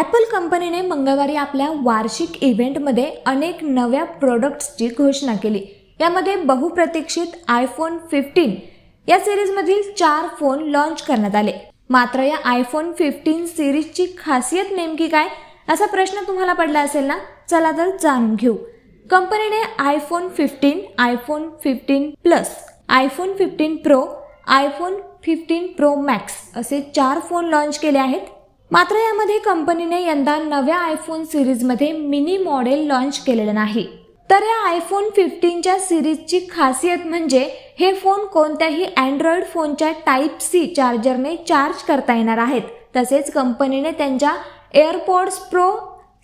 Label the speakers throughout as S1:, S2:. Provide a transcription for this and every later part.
S1: Apple कंपनीने मंगळवारी आपल्या वार्षिक इव्हेंटमध्ये अनेक नव्या प्रोडक्ट्सची घोषणा केली. यामध्ये बहुप्रतीक्षित आयफोन फिफ्टीन या सिरीजमधील चार फोन लॉन्च करण्यात आले. मात्र या आयफोन फिफ्टीन सिरीजची खासियत नेमकी काय? असा प्रश्न तुम्हाला पडला असेल ना? चला तर जाणून घेऊ. कंपनीने iPhone fifteen iPhone fifteen plus iPhone fifteen pro iPhone fifteen pro max असे चार फोन लॉन्च केले आहेत. मात्र यामध्ये कंपनीने यंदा नव्या आयफोन सिरीजमध्ये मिनी मॉडेल लॉन्च केलेलं नाही. तर या आयफोन फिफ्टीनच्या सिरीजची खासियत म्हणजे हे फोन कोणत्याही अँड्रॉइड फोनच्या टाईप सी चार्जरने चार्ज करता येणार आहेत. तसेच कंपनीने त्यांच्या एअरपॉड्स प्रो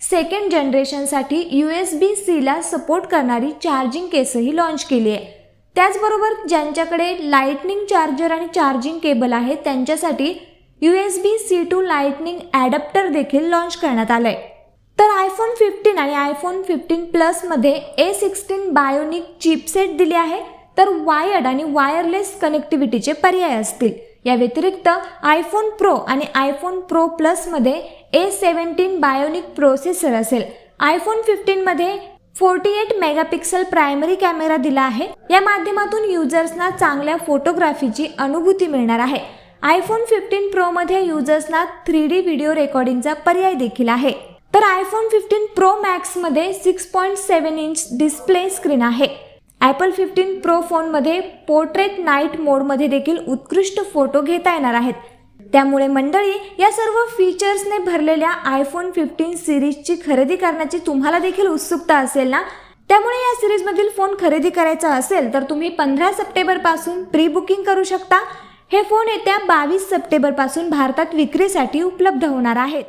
S1: सेकंड जनरेशनसाठी यू एस बी सीला सपोर्ट करणारी चार्जिंग केसही लॉन्च केली आहे. त्याचबरोबर ज्यांच्याकडे लाईटनिंग चार्जर आणि चार्जिंग केबल आहे त्यांच्यासाठी U S B C to lightning adapter देखील लॉन्च करण्यात आलं आहे तर आयफोन फिफ्टीन आणि आयफोन फिफ्टीन प्लसमध्ये ए सिक्स्टीन बायोनिक चिपसेट दिले आहे. तर वायर्ड आणि वायरलेस कनेक्टिव्हिटीचे पर्याय असतील. या व्यतिरिक्त आयफोन प्रो आणि आयफोन प्रो प्लसमध्ये ए सेव्हन्टीन बायोनिक प्रोसेसर असेल. IPhone फिफ्टीनमध्ये forty eight megapixel primary camera दिला आहे. या माध्यमातून युजर्सना चांगल्या फोटोग्राफीची अनुभूती मिळणार आहे. आयफोन फिफ्टीन प्रोमध्ये युजर्सना थ्री डी व्हिडिओ रेकॉर्डिंगचा पर्याय देखील आहे. तर iPhone fifteen pro मॅक्समध्ये six point seven inch display screen आहे. ॲपल फिफ्टीन प्रो फोनमध्ये पोर्ट्रेट नाईट मोडमध्ये देखील उत्कृष्ट फोटो घेता येणार आहेत. त्यामुळे मंडळी या सर्व फीचर्सने भरलेल्या आयफोन फिफ्टीन सिरीजची खरेदी करण्याची तुम्हाला देखील उत्सुकता असेल ना? त्यामुळे या सिरीजमधील फोन खरेदी करायचा असेल तर तुम्ही पंधरा सप्टेंबरपासून प्री बुकिंग करू शकता. हे फोन येत्या बावीस सप्टेंबरपासून भारतात विक्रीसाठी उपलब्ध होणार आहेत.